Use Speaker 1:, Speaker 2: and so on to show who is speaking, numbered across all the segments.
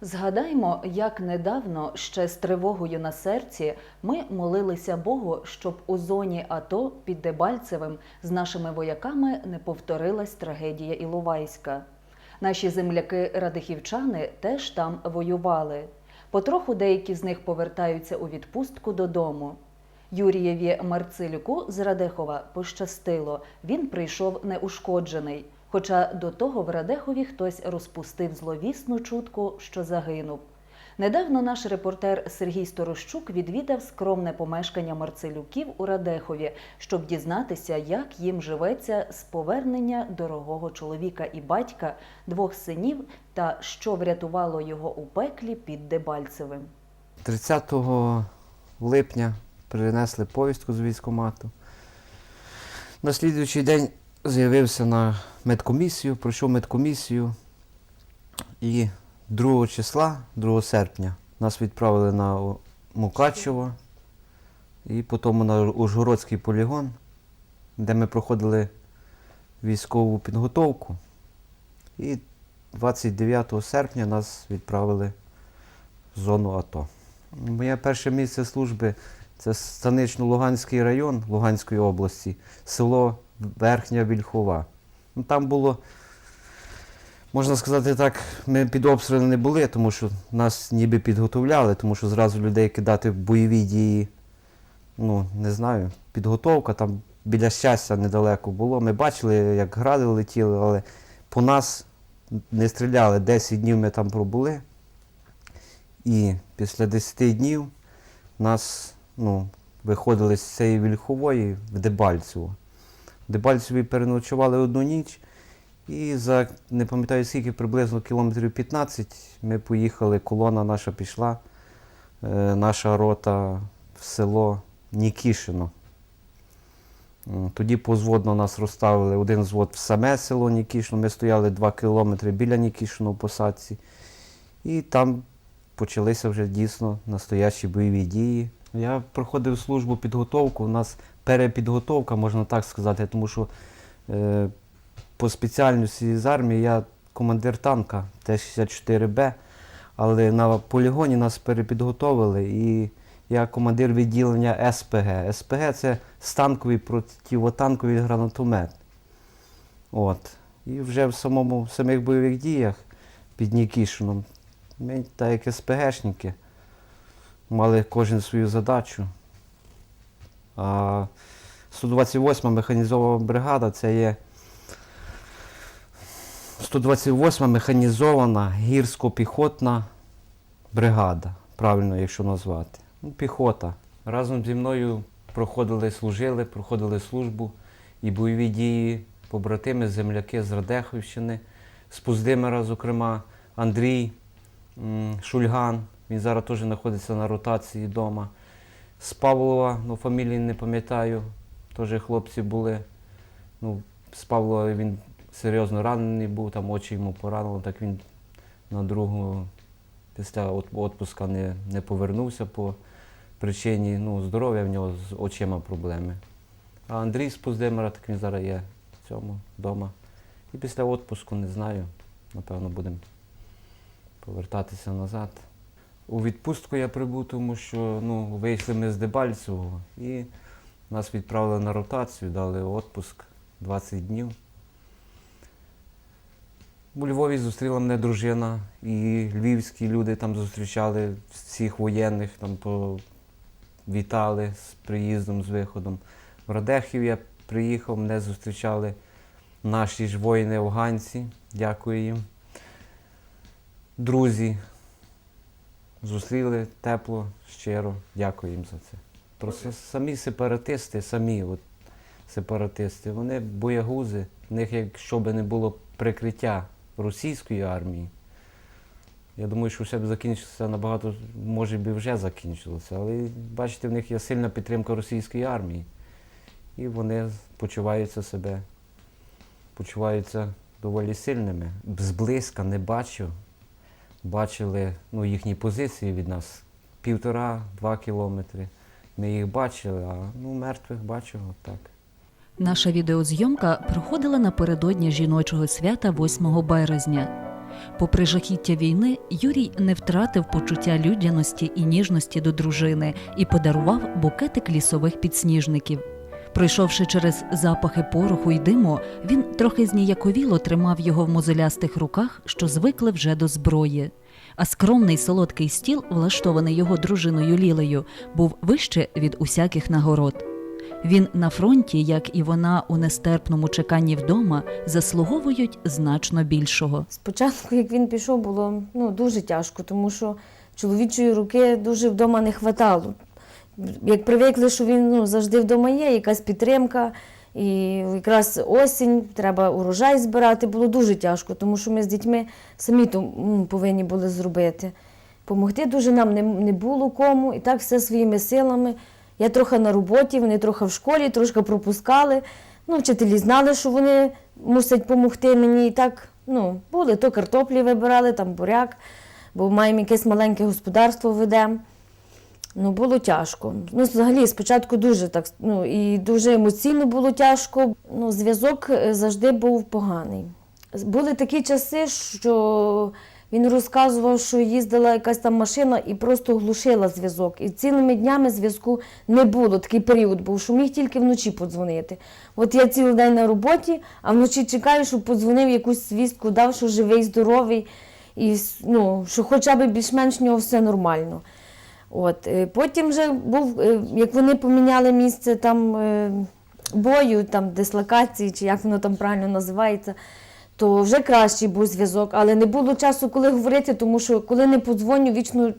Speaker 1: Згадаймо, як недавно ще з тривогою на серці ми молилися Богу, щоб у зоні АТО під Дебальцевим з нашими вояками не повторилась трагедія Іловайська. Наші земляки-радихівчани теж там воювали. Потроху деякі з них повертаються у відпустку додому. Юрієві Марцилюку з Радехова пощастило. Він прийшов неушкоджений. Хоча до того в Радехові хтось розпустив зловісну чутку, що загинув. Недавно наш репортер Сергій Сторощук відвідав скромне помешкання Марцелюків у Радехові, щоб дізнатися, як їм живеться з повернення дорогого чоловіка і батька, двох синів та що врятувало його у пеклі під Дебальцевим.
Speaker 2: 30 липня принесли повістку з військкомату. На слідуючий день з'явився на медкомісію, пройшов медкомісію. І 2 числа, 2 серпня, нас відправили на Мукачево і потім на Ужгородський полігон, де ми проходили військову підготовку. І 29 серпня нас відправили в зону АТО. Моє перше місце служби це Станично-Луганський район Луганської області, село Верхня Вільхова. Ну, там було, можна сказати так, ми під обстрілами не були, тому що нас ніби підготовляли, тому що зразу людей кидати в бойові дії, ну, не знаю, підготовка там біля щастя недалеко було. Ми бачили, як гради летіли, але по нас не стріляли. 10 днів ми там пробули. І після 10 днів нас ну, виходили з цієї вільхової в Дебальцево. Дебальцеві переночували одну ніч, і за не пам'ятаю скільки, приблизно кілометрів 15 ми поїхали, колона наша пішла, е, наша рота в село Нікішино. Тоді позводно нас розставили один звод в саме село Нікішино. Ми стояли 2 кілометри біля Нікішино в посадці. І там почалися вже дійсно настоящі бойові дії. Я проходив службу підготовку. У нас перепідготовка, можна так сказати, тому що е, по спеціальності з армії я командир танка Т-64Б, але на полігоні нас перепідготовили і я командир відділення СПГ. СПГ це станковий противотанковий гранатомет. От. І вже в самому в самих бойових діях під Нікішином ми, так як СПГшники, мали кожен свою задачу. А 128 механізована бригада це є 128 механізована гірсько-піхотна бригада, правильно, якщо назвати. Ну, піхота. Разом зі мною проходили, служили, проходили службу і бойові дії, побратими, земляки з Радеховщини, з Пуздимира, зокрема, Андрій. Шульган, він зараз теж знаходиться на ротації вдома. З Павлова, ну фамілії не пам'ятаю, теж хлопці були. Ну, з Павлова він серйозно ранений був, там очі йому поранило, так він на другу після відпуска не, не повернувся по причині ну, здоров'я в нього з очима проблеми. А Андрій з Пуздимира, так він зараз є в цьому вдома. І після відпуску не знаю, напевно, будемо повертатися назад. У відпустку я прибув, тому що ну, вийшли ми з Дебальцевого і нас відправили на ротацію, дали відпуск 20 днів. У Львові зустріла мене дружина, і львівські люди там зустрічали всіх воєнних, там вітали з приїздом, з виходом. В Радехів я приїхав, мене зустрічали наші ж воїни-афганці, дякую їм друзі зустріли тепло, щиро. Дякую їм за це. Просто самі сепаратисти, самі от сепаратисти, вони боягузи, в них якщо б не було прикриття російської армії, я думаю, що все б закінчилося набагато, може б вже закінчилося. Але бачите, в них є сильна підтримка російської армії. І вони почуваються себе, почуваються доволі сильними. Зблизька не бачу, бачили ну, їхні позиції від нас півтора-два кілометри. Ми їх бачили, а ну, мертвих бачимо так.
Speaker 1: Наша відеозйомка проходила напередодні жіночого свята 8 березня. Попри жахіття війни, Юрій не втратив почуття людяності і ніжності до дружини і подарував букетик лісових підсніжників. Пройшовши через запахи пороху й диму, він трохи зніяковіло тримав його в мозолястих руках, що звикли вже до зброї. А скромний солодкий стіл, влаштований його дружиною Лілею, був вище від усяких нагород. Він на фронті, як і вона у нестерпному чеканні вдома, заслуговують значно більшого.
Speaker 3: Спочатку, як він пішов, було ну, дуже тяжко, тому що чоловічої руки дуже вдома не хватало. Як привикли, що він ну, завжди вдома є, якась підтримка, і якраз осінь, треба урожай збирати, було дуже тяжко, тому що ми з дітьми самі то повинні були зробити. Помогти дуже нам не, не було кому, і так все своїми силами. Я трохи на роботі, вони трохи в школі, трошки пропускали. Ну, вчителі знали, що вони мусять допомогти мені. І так, ну, були, то картоплі вибирали, там буряк, бо маємо якесь маленьке господарство ведемо. Ну, було тяжко. Ну, взагалі, спочатку дуже так, ну, і дуже емоційно було тяжко. Ну, зв'язок е, завжди був поганий. Були такі часи, що він розказував, що їздила якась там машина і просто глушила зв'язок. І цілими днями зв'язку не було. Такий період був, що міг тільки вночі подзвонити. От я цілий день на роботі, а вночі чекаю, щоб подзвонив якусь звістку, дав, що живий, здоровий, і ну, що хоча б більш-менш в нього все нормально. От, е, потім вже був, е, як вони поміняли місце там е, бою, там дислокації, чи як воно там правильно називається, то вже кращий був зв'язок, але не було часу, коли говорити, тому що коли не подзвоню, вічно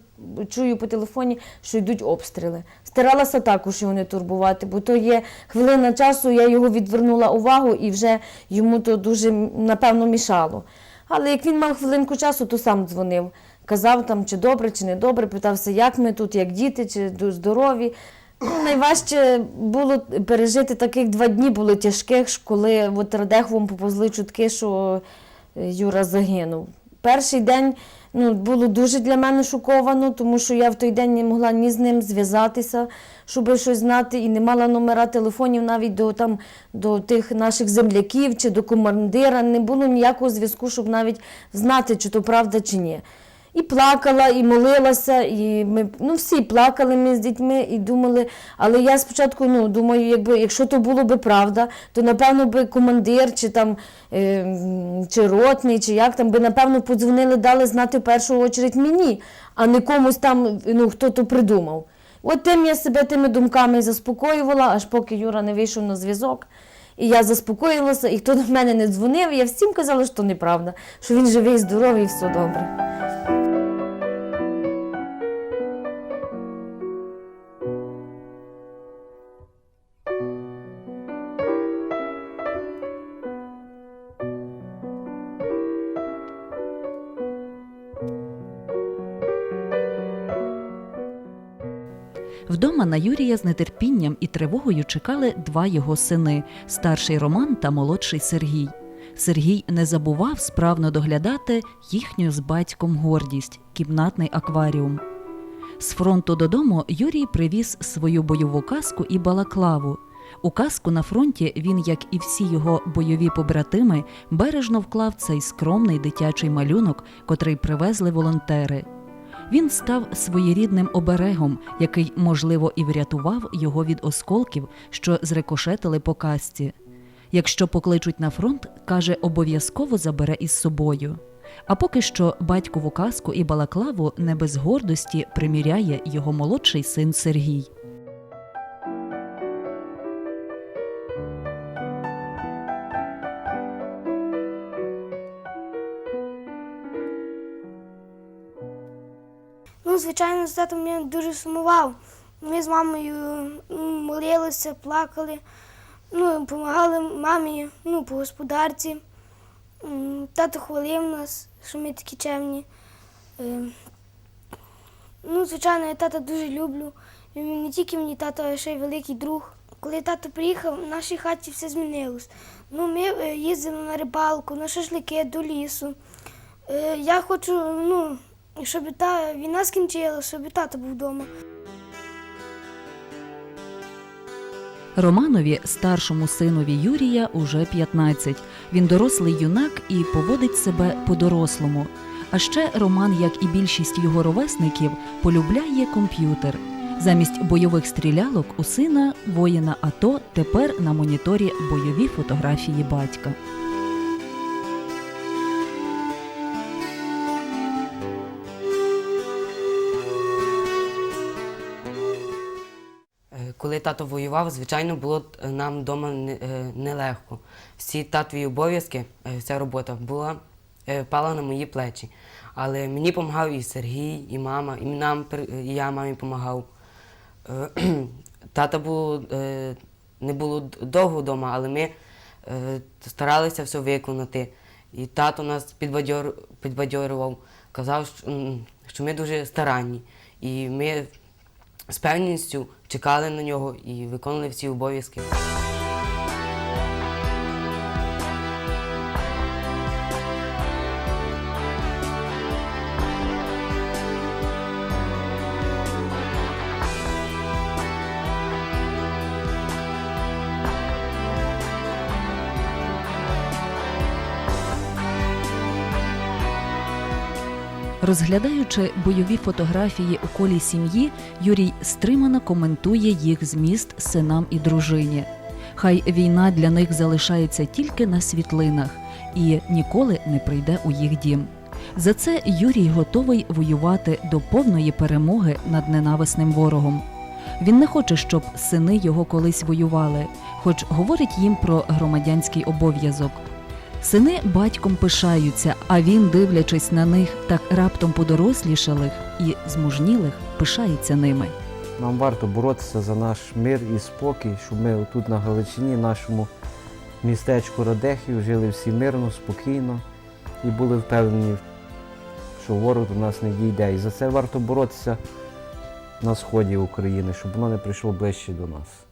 Speaker 3: чую по телефоні, що йдуть обстріли. Старалася також його не турбувати, бо то є хвилина часу, я його відвернула увагу і вже йому то дуже, напевно, мішало. Але як він мав хвилинку часу, то сам дзвонив. Казав там, чи добре, чи не добре, питався, як ми тут, як діти, чи здорові. Ну, найважче було пережити таких два дні було тяжких, коли от Радеховому поповзли чутки, що е, Юра загинув. Перший день ну, було дуже для мене шоковано, тому що я в той день не могла ні з ним зв'язатися, щоб щось знати, і не мала номера телефонів навіть до, там, до тих наших земляків чи до командира. Не було ніякого зв'язку, щоб навіть знати, чи то правда, чи ні. І плакала, і молилася, і ми ну всі плакали ми з дітьми і думали. Але я спочатку ну, думаю, якби якщо то було би правда, то напевно би командир чи там е, чи ротний, чи як там би напевно подзвонили, дали знати в першу чергу мені, а не комусь там, ну хто то придумав. От тим я себе тими думками заспокоювала, аж поки Юра не вийшов на зв'язок. І я заспокоїлася, і хто до мене не дзвонив, я всім казала, що неправда, що він живий, здоровий і все добре.
Speaker 1: На Юрія з нетерпінням і тривогою чекали два його сини старший Роман та молодший Сергій. Сергій не забував справно доглядати їхню з батьком гордість кімнатний акваріум. З фронту додому Юрій привіз свою бойову каску і балаклаву. У каску на фронті він, як і всі його бойові побратими, бережно вклав цей скромний дитячий малюнок, котрий привезли волонтери. Він став своєрідним оберегом, який, можливо, і врятував його від осколків, що зрикошетили по касці. Якщо покличуть на фронт, каже, обов'язково забере із собою. А поки що батькову каску і балаклаву не без гордості приміряє його молодший син Сергій.
Speaker 4: Ну, звичайно, з татом я дуже сумував. Ми з мамою молилися, плакали, ну, допомагали мамі ну, по господарці. Тато хвалив нас, що ми такі чемні. Е, Ну, звичайно, я тата дуже люблю. Він не тільки мені тато, а ще й великий друг. Коли тато приїхав, в нашій хаті все змінилось. Ну, ми е, їздили на рибалку, на шашлики до лісу. Е, Я хочу, ну, щоб та війна скінчилася, щоб тато був вдома.
Speaker 1: Романові, старшому синові Юрія, уже 15. Він дорослий юнак і поводить себе по-дорослому. А ще Роман, як і більшість його ровесників, полюбляє комп'ютер. Замість бойових стрілялок у сина воїна АТО тепер на моніторі бойові фотографії батька.
Speaker 5: Коли тато воював, звичайно, було е, нам вдома е, нелегко. Всі татові обов'язки, е, вся робота була пала на мої плечі. Але мені допомагав і Сергій, і мама, і нам і я мамі допомагав. Тата було, не було довго вдома, але ми старалися все виконати. І тато нас підбадьор, підбадьорював, казав, що ми дуже старанні. І ми з певністю чекали на нього і виконували всі обов'язки.
Speaker 1: Розглядаючи бойові фотографії у колі сім'ї, Юрій стримано коментує їх зміст синам і дружині. Хай війна для них залишається тільки на світлинах і ніколи не прийде у їх дім. За це Юрій готовий воювати до повної перемоги над ненависним ворогом. Він не хоче, щоб сини його колись воювали, хоч говорить їм про громадянський обов'язок. Сини батьком пишаються, а він, дивлячись на них так раптом подорослішалих і змужнілих, пишається ними.
Speaker 2: Нам варто боротися за наш мир і спокій, щоб ми тут на Галичині, нашому містечку Радехів, жили всі мирно, спокійно і були впевнені, що ворог до нас не дійде. І за це варто боротися на сході України, щоб воно не прийшло ближче до нас.